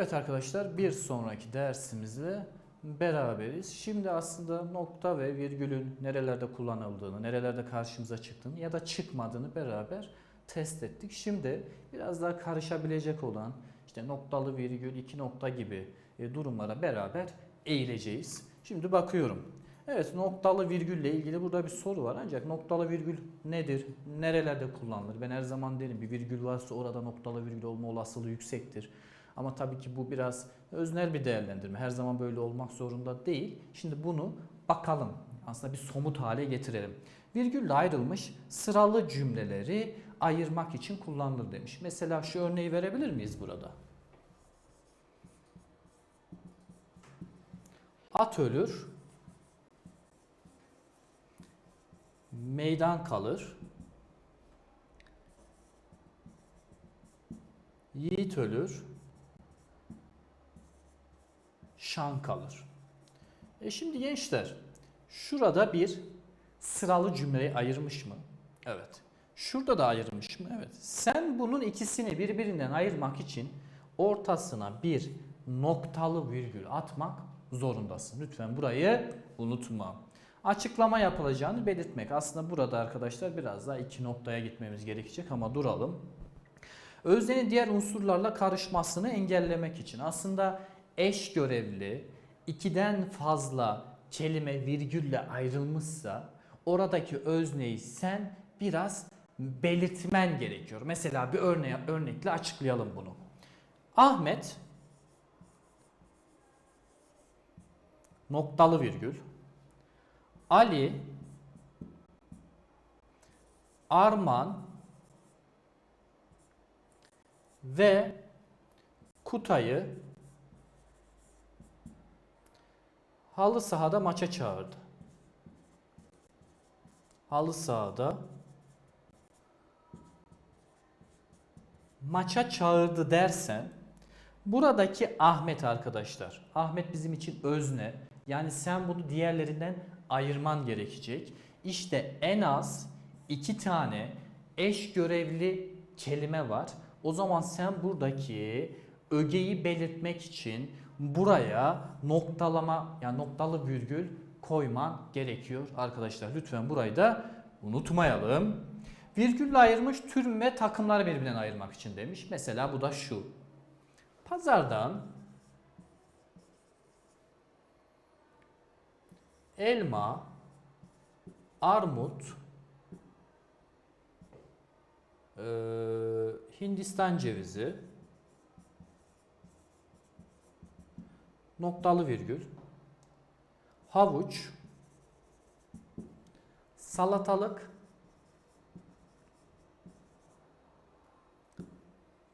Evet arkadaşlar bir sonraki dersimizle beraberiz. Şimdi aslında nokta ve virgülün nerelerde kullanıldığını, nerelerde karşımıza çıktığını ya da çıkmadığını beraber test ettik. Şimdi biraz daha karışabilecek olan işte noktalı virgül, iki nokta gibi e, durumlara beraber eğileceğiz. Şimdi bakıyorum. Evet noktalı virgülle ilgili burada bir soru var ancak noktalı virgül nedir? Nerelerde kullanılır? Ben her zaman derim bir virgül varsa orada noktalı virgül olma olasılığı yüksektir. Ama tabii ki bu biraz öznel bir değerlendirme. Her zaman böyle olmak zorunda değil. Şimdi bunu bakalım. Aslında bir somut hale getirelim. Virgülle ayrılmış sıralı cümleleri ayırmak için kullanılır demiş. Mesela şu örneği verebilir miyiz burada? At ölür, meydan kalır, yiğit ölür, şan kalır. E şimdi gençler, şurada bir sıralı cümleyi ayırmış mı? Evet. Şurada da ayırmış mı? Evet. Sen bunun ikisini birbirinden ayırmak için ortasına bir noktalı virgül atmak zorundasın. Lütfen burayı unutma. Açıklama yapılacağını belirtmek. Aslında burada arkadaşlar biraz daha iki noktaya gitmemiz gerekecek ama duralım. Öznenin diğer unsurlarla karışmasını engellemek için aslında eş görevli ikiden fazla kelime virgülle ayrılmışsa oradaki özneyi sen biraz belirtmen gerekiyor. Mesela bir örneğe, örnekle açıklayalım bunu. Ahmet noktalı virgül Ali Arman ve Kutay'ı halı sahada maça çağırdı. Halı sahada maça çağırdı dersen buradaki Ahmet arkadaşlar. Ahmet bizim için özne. Yani sen bunu diğerlerinden ayırman gerekecek. İşte en az iki tane eş görevli kelime var. O zaman sen buradaki ögeyi belirtmek için buraya noktalama yani noktalı virgül koyman gerekiyor arkadaşlar. Lütfen burayı da unutmayalım. Virgülle ayırmış tür ve takımları birbirinden ayırmak için demiş. Mesela bu da şu. Pazardan elma, armut, eee, Hindistan cevizi, noktalı virgül, havuç, salatalık,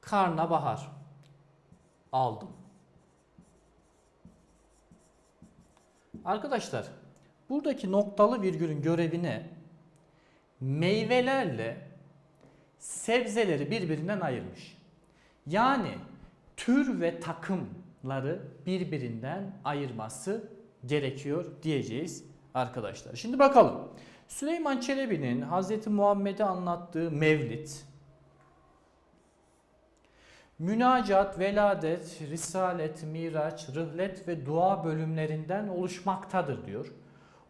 karnabahar aldım. Arkadaşlar buradaki noktalı virgülün görevi ne? Meyvelerle sebzeleri birbirinden ayırmış. Yani tür ve takımları birbirinden ayırması gerekiyor diyeceğiz arkadaşlar. Şimdi bakalım. Süleyman Çelebi'nin Hz. Muhammed'e anlattığı Mevlid, Münacat, veladet, risalet, miraç, rıhlet ve dua bölümlerinden oluşmaktadır diyor.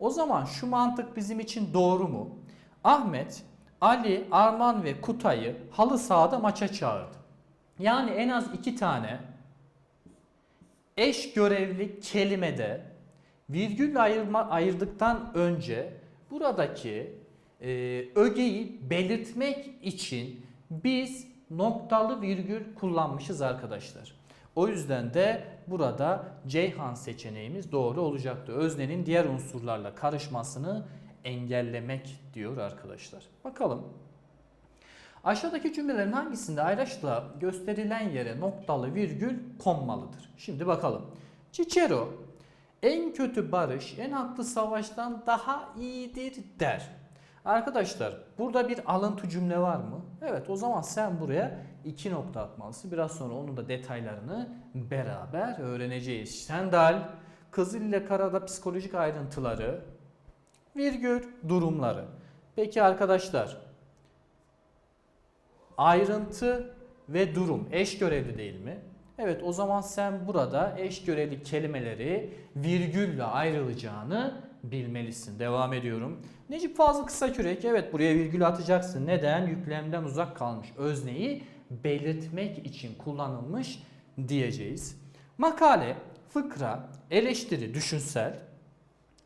O zaman şu mantık bizim için doğru mu? Ahmet, Ali, Arman ve Kutay'ı halı sahada maça çağırdı. Yani en az iki tane eş görevli kelimede virgülle ayırma, ayırdıktan önce buradaki e, ögeyi belirtmek için biz noktalı virgül kullanmışız arkadaşlar. O yüzden de burada Ceyhan seçeneğimiz doğru olacaktı. Öznenin diğer unsurlarla karışmasını engellemek diyor arkadaşlar. Bakalım. Aşağıdaki cümlelerin hangisinde ayraçla gösterilen yere noktalı virgül konmalıdır? Şimdi bakalım. Cicero en kötü barış en haklı savaştan daha iyidir der. Arkadaşlar burada bir alıntı cümle var mı? Evet o zaman sen buraya iki nokta atmalısın. Biraz sonra onun da detaylarını beraber öğreneceğiz. Stendhal, Kızıl ile Karada psikolojik ayrıntıları, virgül durumları. Peki arkadaşlar ayrıntı ve durum eş görevli değil mi? Evet o zaman sen burada eş göreli kelimeleri virgülle ayrılacağını bilmelisin. Devam ediyorum. Necip Fazıl Kısakürek evet buraya virgül atacaksın. Neden? Yüklemden uzak kalmış özneyi belirtmek için kullanılmış diyeceğiz. Makale, fıkra, eleştiri, düşünsel.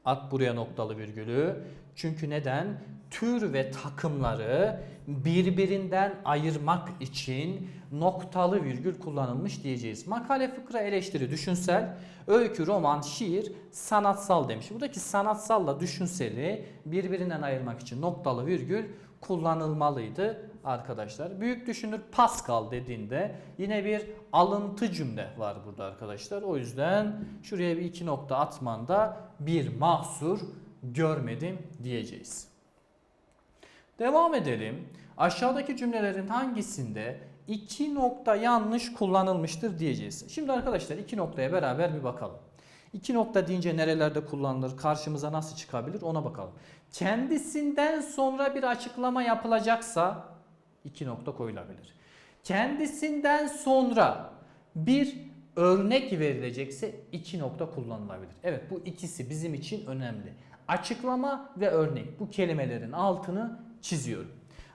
At buraya noktalı virgülü. Çünkü neden? Tür ve takımları birbirinden ayırmak için noktalı virgül kullanılmış diyeceğiz. Makale, fıkra, eleştiri, düşünsel, öykü, roman, şiir, sanatsal demiş. Buradaki sanatsalla düşünseli birbirinden ayırmak için noktalı virgül kullanılmalıydı arkadaşlar. Büyük düşünür Pascal dediğinde yine bir alıntı cümle var burada arkadaşlar. O yüzden şuraya bir iki nokta atmanda bir mahsur görmedim diyeceğiz. Devam edelim. Aşağıdaki cümlelerin hangisinde iki nokta yanlış kullanılmıştır diyeceğiz. Şimdi arkadaşlar iki noktaya beraber bir bakalım. İki nokta deyince nerelerde kullanılır, karşımıza nasıl çıkabilir ona bakalım. Kendisinden sonra bir açıklama yapılacaksa iki nokta koyulabilir. Kendisinden sonra bir örnek verilecekse iki nokta kullanılabilir. Evet bu ikisi bizim için önemli. Açıklama ve örnek bu kelimelerin altını çiziyorum.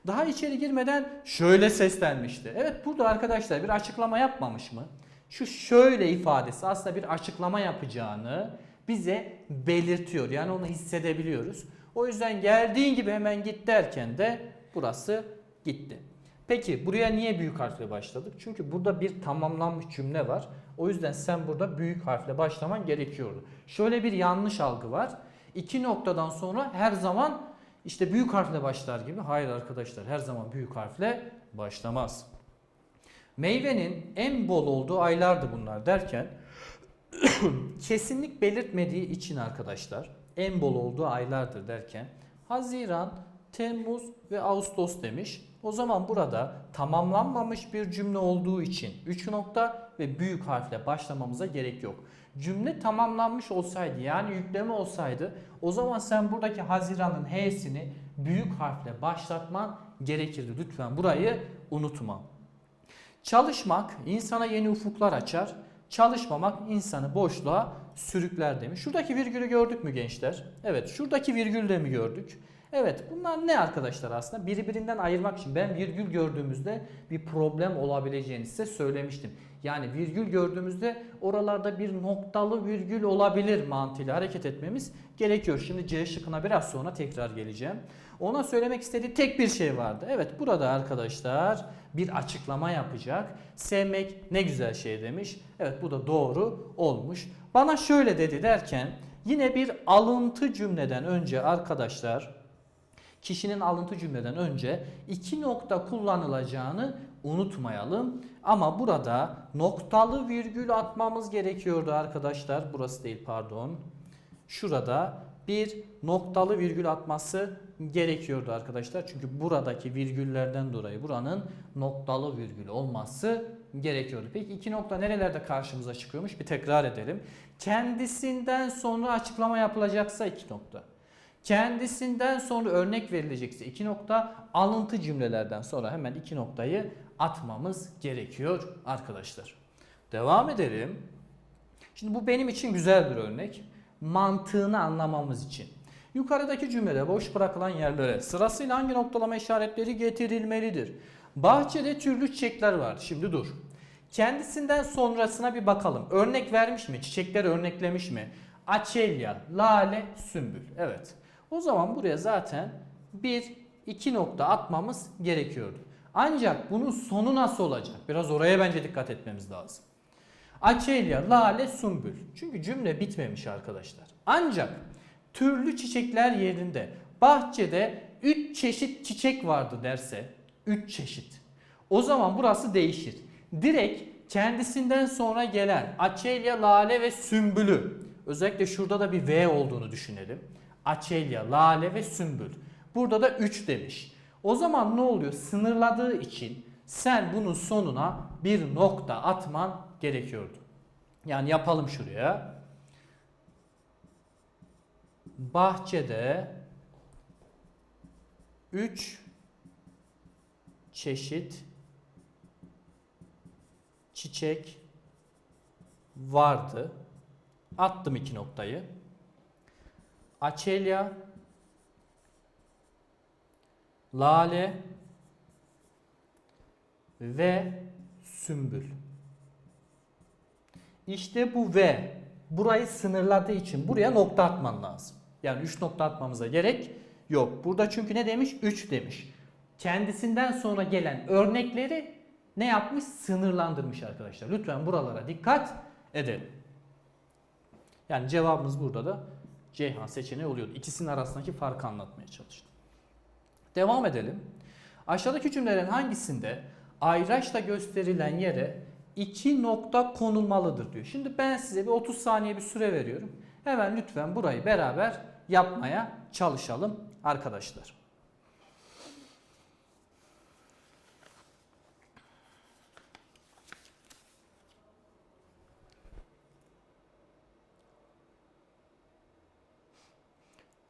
Daha içeri girmeden şöyle seslenmişti. Evet burada arkadaşlar bir açıklama yapmamış mı? Şu şöyle ifadesi aslında bir açıklama yapacağını bize belirtiyor. Yani onu hissedebiliyoruz. O yüzden geldiğin gibi hemen git derken de burası gitti. Peki buraya niye büyük harfle başladık? Çünkü burada bir tamamlanmış cümle var. O yüzden sen burada büyük harfle başlaman gerekiyordu. Şöyle bir yanlış algı var. İki noktadan sonra her zaman işte büyük harfle başlar gibi. Hayır arkadaşlar her zaman büyük harfle başlamaz. Meyvenin en bol olduğu aylardı bunlar derken kesinlik belirtmediği için arkadaşlar en bol olduğu aylardır derken Haziran, Temmuz ve Ağustos demiş. O zaman burada tamamlanmamış bir cümle olduğu için 3 nokta ve büyük harfle başlamamıza gerek yok. Cümle tamamlanmış olsaydı yani yükleme olsaydı o zaman sen buradaki Haziran'ın H'sini büyük harfle başlatman gerekirdi. Lütfen burayı unutma. Çalışmak insana yeni ufuklar açar. Çalışmamak insanı boşluğa sürükler demiş. Şuradaki virgülü gördük mü gençler? Evet şuradaki virgülü de mi gördük? Evet bunlar ne arkadaşlar aslında? Birbirinden ayırmak için ben virgül gördüğümüzde bir problem olabileceğini size söylemiştim. Yani virgül gördüğümüzde oralarda bir noktalı virgül olabilir mantığıyla hareket etmemiz gerekiyor. Şimdi C şıkkına biraz sonra tekrar geleceğim. Ona söylemek istediği tek bir şey vardı. Evet burada arkadaşlar bir açıklama yapacak. Sevmek ne güzel şey demiş. Evet bu da doğru olmuş. Bana şöyle dedi derken yine bir alıntı cümleden önce arkadaşlar kişinin alıntı cümleden önce iki nokta kullanılacağını unutmayalım. Ama burada noktalı virgül atmamız gerekiyordu arkadaşlar. Burası değil pardon. Şurada bir noktalı virgül atması gerekiyordu arkadaşlar. Çünkü buradaki virgüllerden dolayı buranın noktalı virgül olması gerekiyordu. Peki iki nokta nerelerde karşımıza çıkıyormuş? Bir tekrar edelim. Kendisinden sonra açıklama yapılacaksa iki nokta. Kendisinden sonra örnek verilecekse iki nokta alıntı cümlelerden sonra hemen iki noktayı atmamız gerekiyor arkadaşlar. Devam edelim. Şimdi bu benim için güzel bir örnek. Mantığını anlamamız için. Yukarıdaki cümlede boş bırakılan yerlere sırasıyla hangi noktalama işaretleri getirilmelidir? Bahçede türlü çiçekler var. Şimdi dur. Kendisinden sonrasına bir bakalım. Örnek vermiş mi? Çiçekler örneklemiş mi? Açelya, lale, sümbül. Evet. O zaman buraya zaten bir iki nokta atmamız gerekiyordu. Ancak bunun sonu nasıl olacak? Biraz oraya bence dikkat etmemiz lazım. Açelya, lale, sümbül. Çünkü cümle bitmemiş arkadaşlar. Ancak türlü çiçekler yerinde bahçede 3 çeşit çiçek vardı derse 3 çeşit. O zaman burası değişir. Direkt kendisinden sonra gelen açelya, lale ve sümbülü özellikle şurada da bir V olduğunu düşünelim. Açelya, lale ve sümbül. Burada da 3 demiş. O zaman ne oluyor? Sınırladığı için sen bunun sonuna bir nokta atman gerekiyordu. Yani yapalım şuraya. Bahçede 3 çeşit çiçek vardı. Attım iki noktayı. Açelya, Lale ve Sümbül. İşte bu ve burayı sınırladığı için buraya nokta atman lazım. Yani 3 nokta atmamıza gerek yok. Burada çünkü ne demiş? 3 demiş. Kendisinden sonra gelen örnekleri ne yapmış? Sınırlandırmış arkadaşlar. Lütfen buralara dikkat edelim. Yani cevabımız burada da Ceyhan seçeneği oluyordu. İkisinin arasındaki farkı anlatmaya çalıştım. Devam edelim. Aşağıdaki cümlelerin hangisinde ayraçla gösterilen yere iki nokta konulmalıdır diyor. Şimdi ben size bir 30 saniye bir süre veriyorum. Hemen lütfen burayı beraber yapmaya çalışalım arkadaşlar.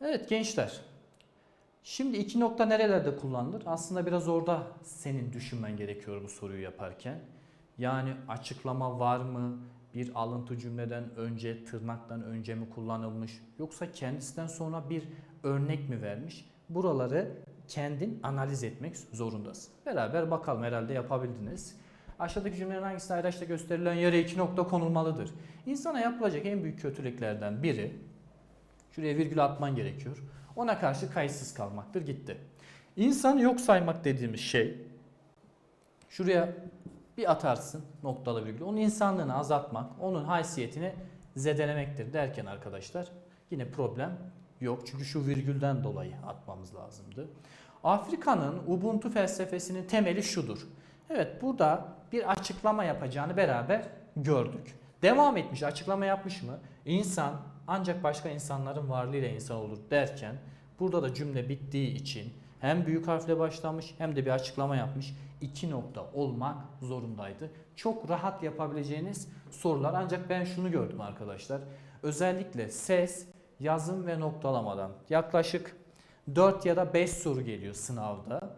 Evet gençler. Şimdi iki nokta nerelerde kullanılır? Aslında biraz orada senin düşünmen gerekiyor bu soruyu yaparken. Yani açıklama var mı? Bir alıntı cümleden önce, tırnaktan önce mi kullanılmış? Yoksa kendisinden sonra bir örnek mi vermiş? Buraları kendin analiz etmek zorundasın. Beraber bakalım herhalde yapabildiniz. Aşağıdaki cümlelerin hangisinde ayraçla gösterilen yere iki nokta konulmalıdır? İnsana yapılacak en büyük kötülüklerden biri, şuraya virgül atman gerekiyor. Ona karşı kayıtsız kalmaktır gitti. İnsanı yok saymak dediğimiz şey, şuraya bir atarsın noktalı virgül. Onun insanlığını azaltmak, onun haysiyetini zedelemektir derken arkadaşlar yine problem yok. Çünkü şu virgülden dolayı atmamız lazımdı. Afrika'nın Ubuntu felsefesinin temeli şudur. Evet burada bir açıklama yapacağını beraber gördük. Devam etmiş, açıklama yapmış mı? İnsan ancak başka insanların varlığıyla insan olur derken burada da cümle bittiği için hem büyük harfle başlamış hem de bir açıklama yapmış. İki nokta olmak zorundaydı. Çok rahat yapabileceğiniz sorular ancak ben şunu gördüm arkadaşlar. Özellikle ses, yazım ve noktalamadan yaklaşık 4 ya da 5 soru geliyor sınavda.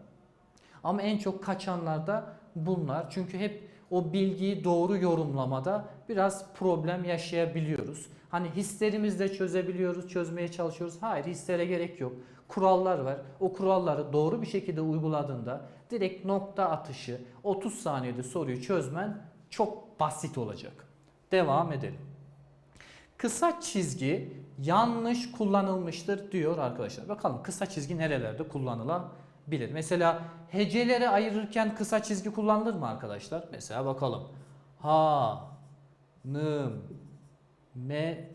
Ama en çok kaçanlarda bunlar. Çünkü hep o bilgiyi doğru yorumlamada biraz problem yaşayabiliyoruz. Hani hislerimizle çözebiliyoruz, çözmeye çalışıyoruz. Hayır hislere gerek yok. Kurallar var. O kuralları doğru bir şekilde uyguladığında direkt nokta atışı 30 saniyede soruyu çözmen çok basit olacak. Devam edelim. Kısa çizgi yanlış kullanılmıştır diyor arkadaşlar. Bakalım kısa çizgi nerelerde kullanılabilir? Mesela heceleri ayırırken kısa çizgi kullanılır mı arkadaşlar? Mesela bakalım. Ha, nım, me,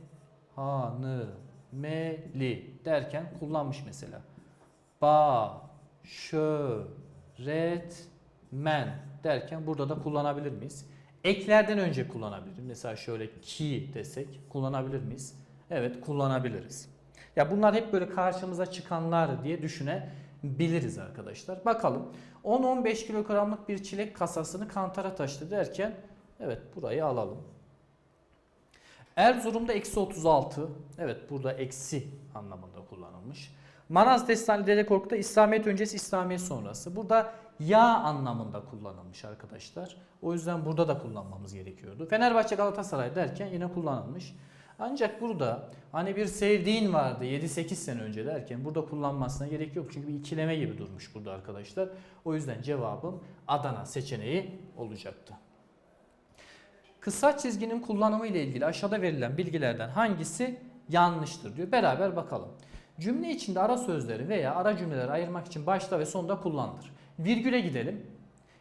ha, nı, me, li derken kullanmış mesela. Ba, şö, ret, men derken burada da kullanabilir miyiz? Eklerden önce kullanabilirim. Mesela şöyle ki desek kullanabilir miyiz? Evet kullanabiliriz. Ya bunlar hep böyle karşımıza çıkanlar diye düşünebiliriz arkadaşlar. Bakalım 10-15 kilogramlık bir çilek kasasını kantara taşıdı derken evet burayı alalım. Erzurum'da eksi 36. Evet burada eksi anlamında kullanılmış. Maraz Destanı Dede Korkut'ta İslamiyet öncesi İslamiyet sonrası. Burada ya anlamında kullanılmış arkadaşlar. O yüzden burada da kullanmamız gerekiyordu. Fenerbahçe Galatasaray derken yine kullanılmış. Ancak burada hani bir sevdiğin vardı 7-8 sene önce derken burada kullanmasına gerek yok. Çünkü bir ikileme gibi durmuş burada arkadaşlar. O yüzden cevabım Adana seçeneği olacaktı. Kısa çizginin kullanımı ile ilgili aşağıda verilen bilgilerden hangisi yanlıştır diyor. Beraber bakalım. Cümle içinde ara sözleri veya ara cümleleri ayırmak için başta ve sonda kullanılır. Virgüle gidelim.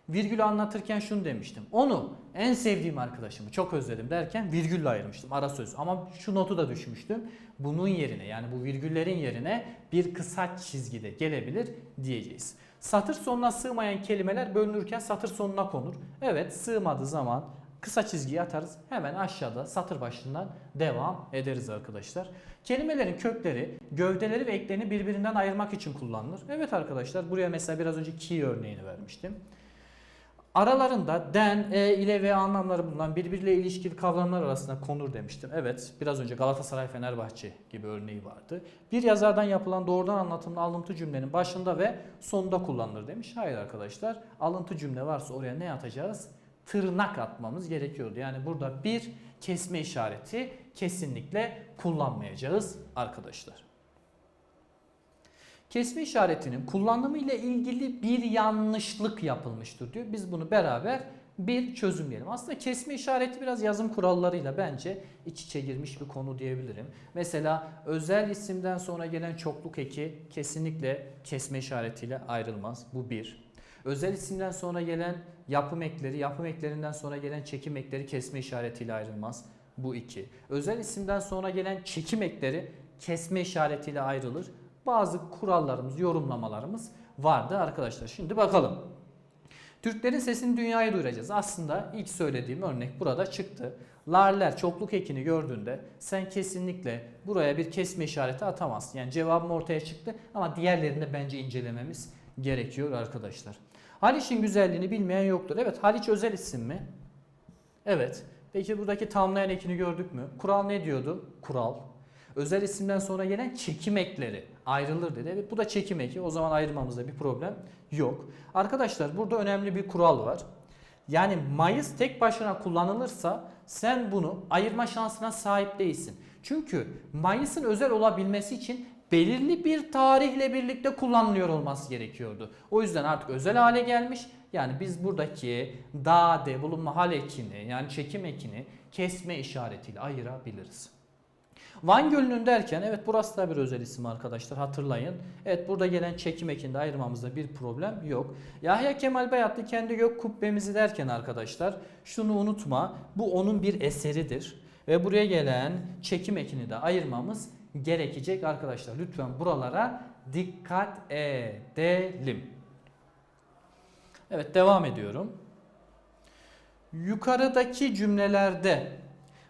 Virgülü anlatırken şunu demiştim. Onu en sevdiğim arkadaşımı çok özledim derken virgülle ayırmıştım ara söz. Ama şu notu da düşmüştüm. Bunun yerine yani bu virgüllerin yerine bir kısa çizgide gelebilir diyeceğiz. Satır sonuna sığmayan kelimeler bölünürken satır sonuna konur. Evet sığmadığı zaman kısa çizgiyi atarız. Hemen aşağıda satır başından devam ederiz arkadaşlar. Kelimelerin kökleri, gövdeleri ve eklerini birbirinden ayırmak için kullanılır. Evet arkadaşlar buraya mesela biraz önce ki örneğini vermiştim. Aralarında den, e ile ve anlamları bulunan birbiriyle ilişkili kavramlar arasında konur demiştim. Evet biraz önce Galatasaray Fenerbahçe gibi örneği vardı. Bir yazardan yapılan doğrudan anlatımlı alıntı cümlenin başında ve sonunda kullanılır demiş. Hayır arkadaşlar alıntı cümle varsa oraya ne atacağız? Tırnak atmamız gerekiyordu. Yani burada bir kesme işareti kesinlikle kullanmayacağız arkadaşlar. Kesme işaretinin kullanımı ile ilgili bir yanlışlık yapılmıştır diyor. Biz bunu beraber bir çözümleyelim. Aslında kesme işareti biraz yazım kurallarıyla bence iç içe girmiş bir konu diyebilirim. Mesela özel isimden sonra gelen çokluk eki kesinlikle kesme işaretiyle ayrılmaz. Bu bir. Özel isimden sonra gelen yapım ekleri, yapım eklerinden sonra gelen çekim ekleri kesme işaretiyle ayrılmaz. Bu iki. Özel isimden sonra gelen çekim ekleri kesme işaretiyle ayrılır. Bazı kurallarımız, yorumlamalarımız vardı arkadaşlar. Şimdi bakalım. Türklerin sesini dünyaya duyuracağız. Aslında ilk söylediğim örnek burada çıktı. Larler çokluk ekini gördüğünde sen kesinlikle buraya bir kesme işareti atamazsın. Yani cevabım ortaya çıktı ama diğerlerini bence incelememiz gerekiyor arkadaşlar. Haliç'in güzelliğini bilmeyen yoktur. Evet Haliç özel isim mi? Evet. Peki buradaki tamlayan ekini gördük mü? Kural ne diyordu? Kural. Özel isimden sonra gelen çekim ekleri ayrılır dedi. Evet bu da çekim eki. O zaman ayırmamızda bir problem yok. Arkadaşlar burada önemli bir kural var. Yani mayıs tek başına kullanılırsa sen bunu ayırma şansına sahip değilsin. Çünkü mayısın özel olabilmesi için belirli bir tarihle birlikte kullanılıyor olması gerekiyordu. O yüzden artık özel hale gelmiş. Yani biz buradaki dade bulunma hal ekini yani çekim ekini kesme işaretiyle ayırabiliriz. Van Gölü'nün derken evet burası da bir özel isim arkadaşlar hatırlayın. Evet burada gelen çekim ekinde ayırmamızda bir problem yok. Yahya Kemal Beyatlı kendi gök kubbemizi derken arkadaşlar şunu unutma bu onun bir eseridir. Ve buraya gelen çekim ekini de ayırmamız gerekecek arkadaşlar. Lütfen buralara dikkat edelim. Evet devam ediyorum. Yukarıdaki cümlelerde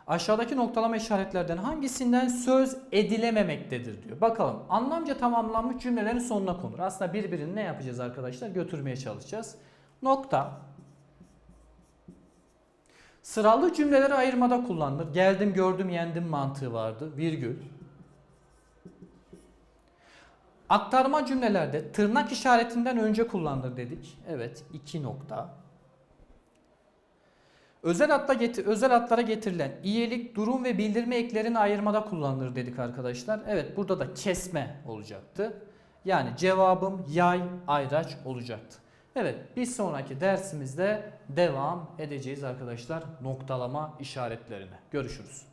aşağıdaki noktalama işaretlerden hangisinden söz edilememektedir diyor. Bakalım anlamca tamamlanmış cümlelerin sonuna konur. Aslında birbirini ne yapacağız arkadaşlar? Götürmeye çalışacağız. Nokta. Sıralı cümleleri ayırmada kullanılır. Geldim, gördüm, yendim mantığı vardı. Virgül. Aktarma cümlelerde tırnak işaretinden önce kullanılır dedik. Evet, iki nokta. Özel adla getir, özel adlara getirilen iyilik, durum ve bildirme eklerini ayırmada kullanılır dedik arkadaşlar. Evet, burada da kesme olacaktı. Yani cevabım yay, ayraç olacaktı. Evet, bir sonraki dersimizde devam edeceğiz arkadaşlar noktalama işaretlerine. Görüşürüz.